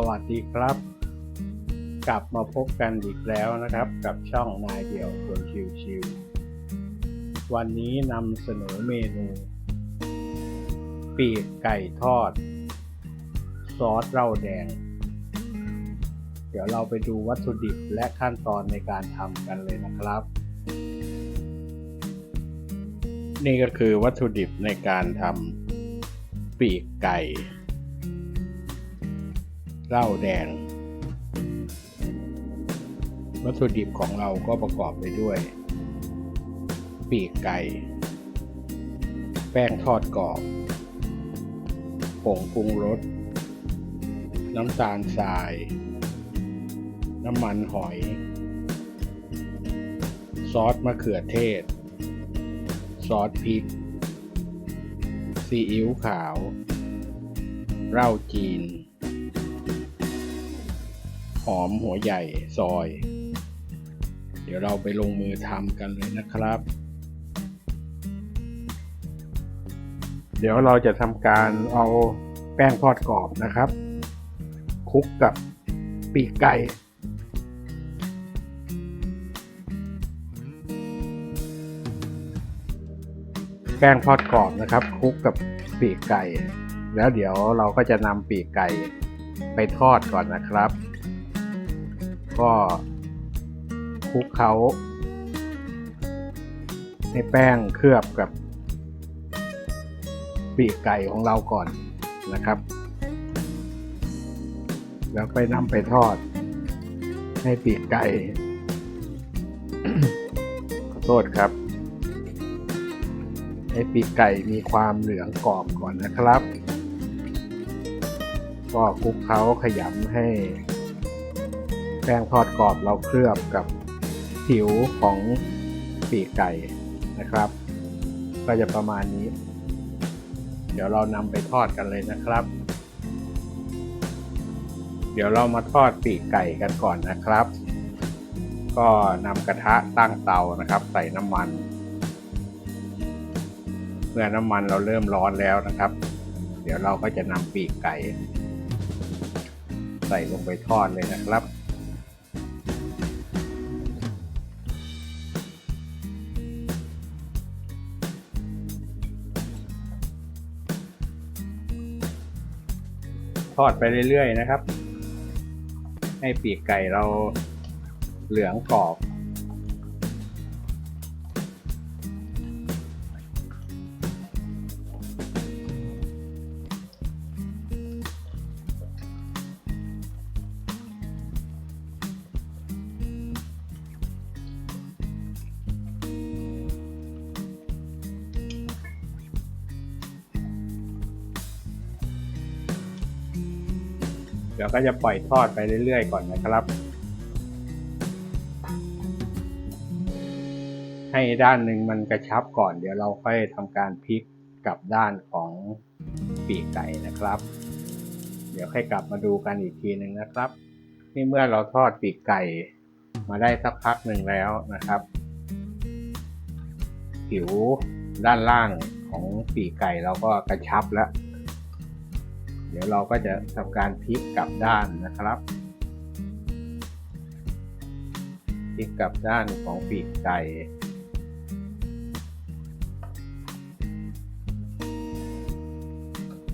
สวัสดีครับ กลับมาพบกันอีกแล้วนะครับ กับช่องนายเดียวคนชิวๆวันนี้นำเสนอเมนู ปีกไก่ทอด ซอสเหล้าแดง เดี๋ยวเราไปดูวัตถุดิบและขั้นตอนในการทำกันเลยนะครับ นี่ก็คือวัตถุดิบในการทำปีกไก่ เหล้าแดง วัตถุดิบของเราก็ประกอบไปด้วย ปีกไก่ แป้งทอดกรอบผงปรุงรส น้ำตาลทราย น้ำมันหอย ซอสมะเขือเทศ ซอสพริก ซีอิ๊วขาว เหล้าจีน หอมหัวใหญ่ซอย เดี๋ยวเราไปลงมือทำกันเลยนะครับ เดี๋ยวเราจะทำการเอาแป้งทอดกรอบนะครับคลุกกับปีกไก่แป้งทอดกรอบนะครับคลุกกับปีกไก่ แล้วเดี๋ยวเราก็จะนำปีกไก่ไปทอดก่อนนะครับ ก็คลุกเขาให้แป้งเคลือบกับปีกไก่ของเราก่อนนะครับ แล้วไปนำไปทอด ให้ปีกไก่ ขอโทษครับ ให้ปีกไก่มีความเหลืองกรอบก่อนนะครับ ก็คลุกเคล้าขยำให้ แป้งทอดกรอบเราเคลือบกับผิวของปีกไก่นะครับ ก็จะประมาณนี้ เดี๋ยวเรานำไปทอดกันเลยนะครับ เดี๋ยวเรามาทอดปีกไก่กันก่อนนะครับ ก็นำกระทะตั้งเตานะครับ ใส่น้ำมัน เมื่อน้ำมันเราเริ่มร้อนแล้วนะครับ เดี๋ยวเราก็จะนำปีกไก่ ใส่ลงไปทอดเลยนะครับ ทอดไปเรื่อยๆนะครับ ให้ปีกไก่เราเหลืองกรอบ เดี๋ยวก็จะปล่อยทอดไปเรื่อยๆ ก่อนนะครับ ให้ด้านหนึ่งมันกระชับก่อน เดี๋ยวเราค่อยทำการพลิกกลับด้านของปีกไก่นะครับ เดี๋ยวค่อยกลับมาดูกันอีกทีหนึ่งนะครับ นี่เมื่อเราทอดปีกไก่มาได้สักพักหนึ่งแล้วนะครับ ผิวด้านล่างของปีกไก่เราก็กระชับแล้ว ดี๋ยวเราก็จะทำการพลิกกลับด้านนะครับพลิกกลับด้านของปีกไก่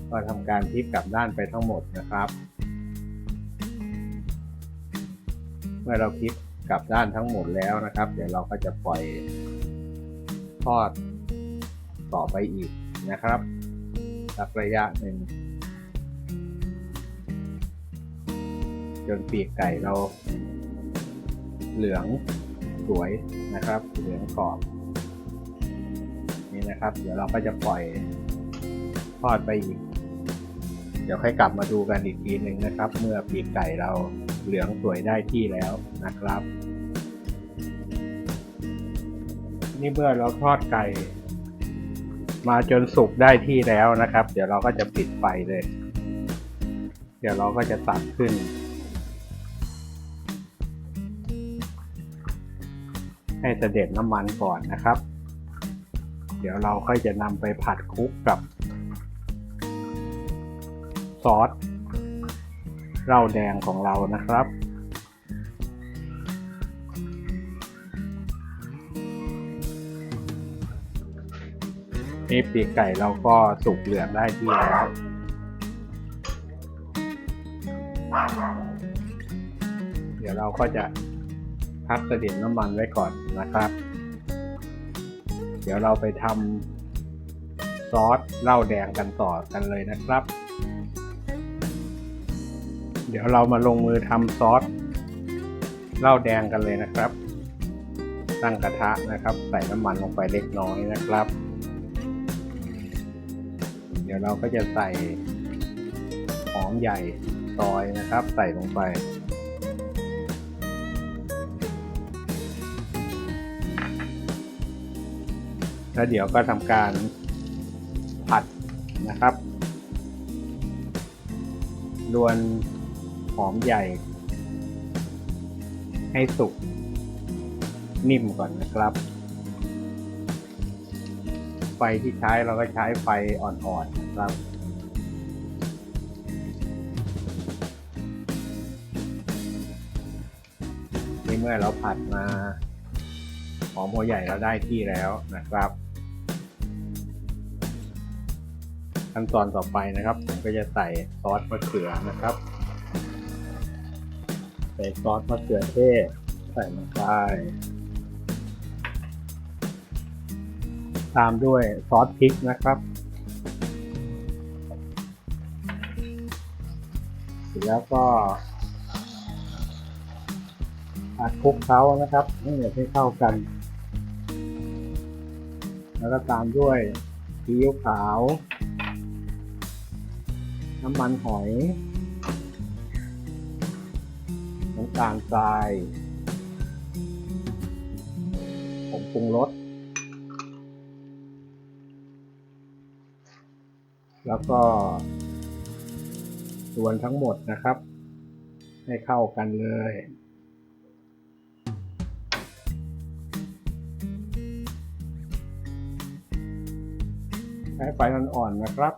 ก็ทำการพลิกกลับด้านไปทั้งหมดนะครับ เมื่อเราพลิกกลับด้านทั้งหมดแล้วนะครับ เดี๋ยวเราก็จะปล่อยทอดต่อไปอีกนะครับสักระยะหนึ่ง จนปีกไก่เรา เหลืองสวยนะครับ เหลืองกรอบนี่นะครับ เดี๋ยวเราก็จะปล่อยทอดไปอีก เดี๋ยวค่อยกลับมาดูกันอีกทีหนึ่งนะครับ เมื่อปีกไก่เราเหลืองสวยได้ที่แล้วนะครับ นี่เมื่อเราทอดไก่ มาจนสุกได้ที่แล้วนะครับ เดี๋ยวเราก็จะปิดไฟเลย เดี๋ยวเราก็จะตัดขึ้น ให้เสด็จน้ำมันก่อนนะครับ เดี๋ยวเราค่อยจะนำไปผัดคลุกกับ ซอสเหล้าแดงของเรานะครับนี่ปีกไก่เราก็สุกเหลืองได้ที่แล้วเดี๋ยวเราก็จะ พักเสด็จน้ำมันไว้ก่อนนะครับ เดี๋ยวเราไปทำซอสเหล้าแดงกันต่อกันเลยนะครับ เดี๋ยวเรามาลงมือทำซอสเหล้าแดงกันเลยนะครับ ตั้งกระทะนะครับ ใส่น้ำมันลงไปเล็กน้อยนะครับ เดี๋ยวเราก็จะใส่หอมใหญ่ซอยนะครับ ใส่ลงไป แล้วเดี๋ยวก็ทำการผัดนะครับรวนหอมใหญ่ ให้สุกนิ่มก่อนนะครับ ไฟที่ใช้เราก็ใช้ไฟอ่อนๆนะครับนี่เมื่อเราผัดมาหอมหัวใหญ่เราได้ที่แล้วนะครับ ขั้นตอนต่อไปนะครับผมก็จะใส่ซอสมะเขือนะครับ ใส่ซอสมะเขือเทศใส่ลงไปตามด้วยซอสพริกนะครับเสร็จแล้วก็ผัดคลุกเคล้านะครับให้ให้เข้ากัน แล้วก็ตามด้วยซีอิ๊วขาว น้ำมันหอย น้ำตาลทรายผงปรุงรส แล้วก็ส่วนทั้งหมดนะครับ ให้เข้ากันเลยใช้ไฟอ่อนๆนะครับ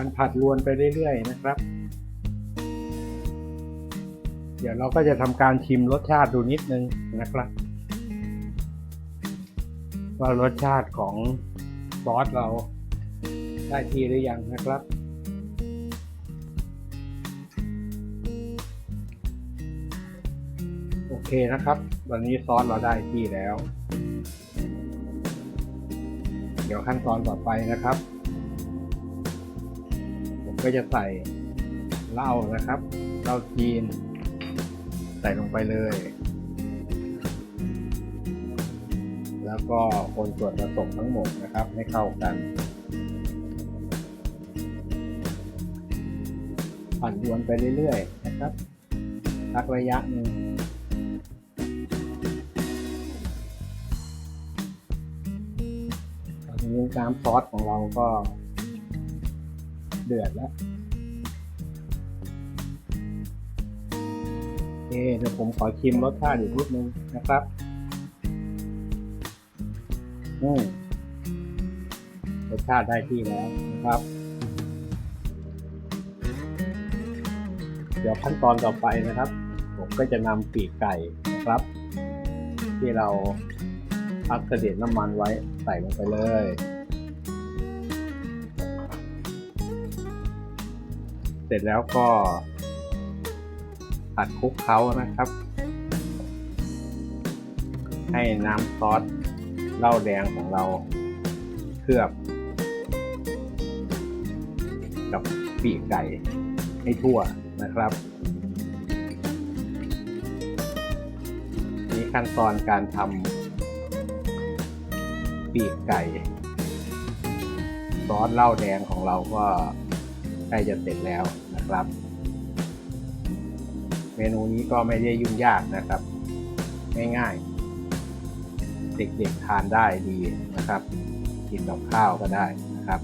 การผัดรวนไปเรื่อยๆนะครับ เดี๋ยวเราก็จะทำการชิมรสชาติดูนิดนึงนะครับ ว่ารสชาติของซอสเราได้ที่หรือยังนะครับโอเคนะครับ วันนี้ซอสเราได้ที่แล้ว เดี๋ยวขั้นตอนต่อไปนะครับ ก็จะใส่เหล้านะครับเหล้าจีน ใส่ลงไปเลย แล้วก็คนส่วนผสมทั้งหมดนะครับ ให้เข้ากันผัดรวนไปเรื่อยๆนะครับสักระยะหนึ่งตอนนี้น้ำซอสของเราก็ เดือดแล้วโอเคเดี๋ยวผมขอชิมรสชาติอีกนิดนึงนะครับ อืมรสชาติได้ที่แล้วนะครับ เดี๋ยวขั้นตอนต่อไปนะครับ ผมก็จะนำปีกไก่นะครับ ที่เราพักเสด็จน้ำมันไว้ใส่ลงไปเลย เสร็จแล้วก็ผัดคลุกเคล้านะครับ ให้น้ำซอสเหล้าแดงของเราเคลือบ กับปีกไก่ให้ทั่วนะครับนี่ขั้นตอนการทำปีกไก่ซอสเหล้าแดงของเราก็ ใกล้จะเสร็จแล้วนะครับ เมนูนี้ก็ไม่ได้ยุ่งยากนะครับ ง่ายๆ เด็กๆทานได้ดีนะครับ กินกับข้าวก็ได้นะครับ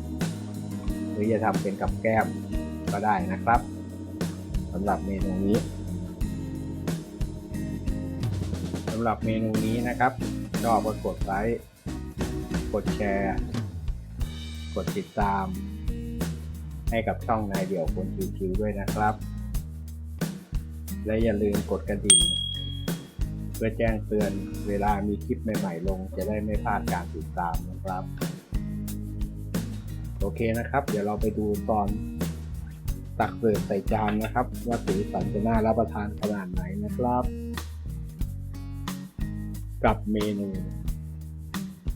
หรือจะทำเป็นกับแก้มก็ได้นะครับสำหรับเมนูนี้สำหรับเมนูนี้นะครับชอบก็กดไลค์กดแชร์ กดติดตาม ให้กับช่องนายเดี่ยวคนคิวๆด้วยนะครับ และอย่าลืมกดกระดิ่ง เพื่อแจ้งเตือนเวลามีคลิปใหม่ๆลง จะได้ไม่พลาดการติดตามนะครับ โอเคนะครับ เดี๋ยวเราไปดูตอนตักเสิร์ฟใส่จานนะครับ ว่าสีสันจะน่ารับประทานขนาดไหนนะครับ กับเมนู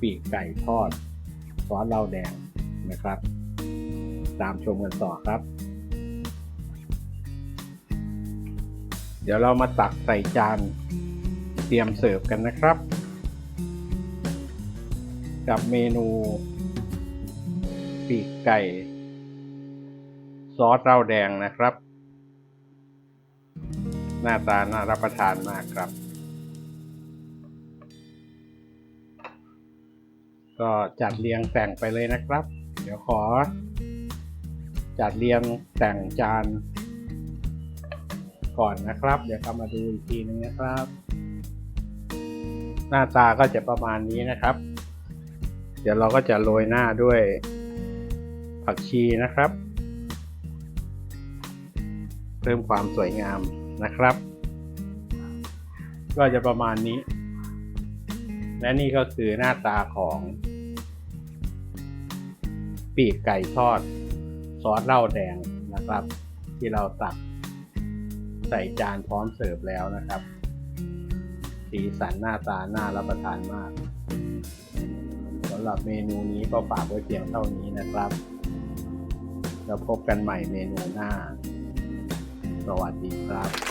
ปีกไก่ทอดซอสเหล้าแดงนะครับ ตามชมกันต่อครับ เดี๋ยวเรามาตักใส่จานเตรียมเสิร์ฟกันนะครับ กับเมนู ปีกไก่ ซอสเหล้าแดงนะครับ หน้าตาน่ารับประทานมากครับก็จัดเรียงแต่งไปเลยนะครับ เดี๋ยวขอ จัดเรียงแต่งจานก่อนนะครับ เดี๋ยวกลับมาดูอีกทีนึงนะครับ หน้าตาก็จะประมาณนี้นะครับ เดี๋ยวเราก็จะโรยหน้าด้วยผักชีนะครับ เพิ่มความสวยงามนะครับ ก็จะประมาณนี้ และนี่ก็คือหน้าตาของ ปีกไก่ทอด ซอสเหล้าแดงนะครับ ที่เราตักใส่จานพร้อมเสิร์ฟแล้วนะครับ สีสันหน้าตาน่ารับประทานมากสำหรับเมนูนี้ก็ฝากไว้เพียงเท่านี้นะครับแล้วพบกันใหม่เมนูหน้า สวัสดีครับ